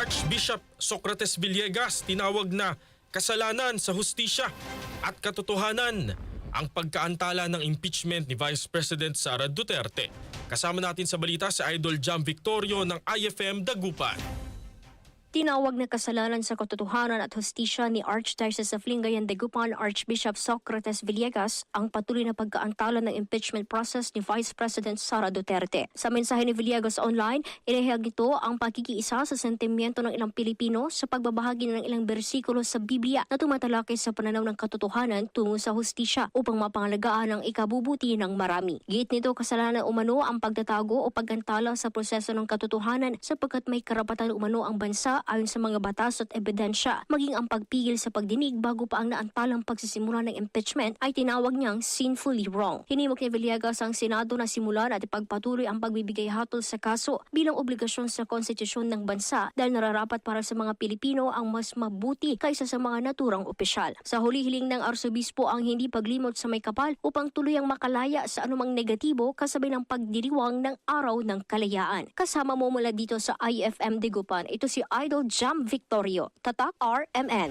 Archbishop Socrates Villegas tinawag na kasalanan sa hustisya at katotohanan ang pagkaantala ng impeachment ni Vice President Sara Duterte. Kasama natin sa balita si Idol Jam Victorio ng IFM Dagupan. Tinawag na kasalanan sa katotohanan at hustisya ni Archdiocese of Lingayen Dagupan Archbishop Socrates Villegas ang patuloy na pagkaantala ng impeachment process ni Vice President Sara Duterte. Sa mensahe ni Villegas online, inihayag nito ang pakikiisa sa sentimiento ng ilang Pilipino sa pagbabahagi ng ilang bersikulo sa Biblia na tumatalakay sa pananaw ng katotohanan tungo sa hustisya upang mapangalagaan ang ikabubuti ng marami. Giit nito kasalanan umano ang pagtatago o pagkantala sa proseso ng katotohanan sapagkat may karapatan umano ang bansa ayon sa mga batas at ebidensya. Maging ang pagpigil sa pagdinig bago pa ang naantalang pagsisimula ng impeachment ay tinawag niyang sinfully wrong. Hinimok ni Villegas ang Senado na simulan at ipagpatuloy ang pagbibigay hatol sa kaso bilang obligasyon sa konstitusyon ng bansa dahil nararapat para sa mga Pilipino ang mas mabuti kaysa sa mga naturang opisyal. Sa huli hiling ng arsobispo ang hindi paglimot sa may kapal upang tuluyang makalaya sa anumang negatibo kasabay ng pagdiriwang ng araw ng kalayaan. Kasama mo mula dito sa IFM Digupan, ito si Idol Jam Victorio, Tatak RMN.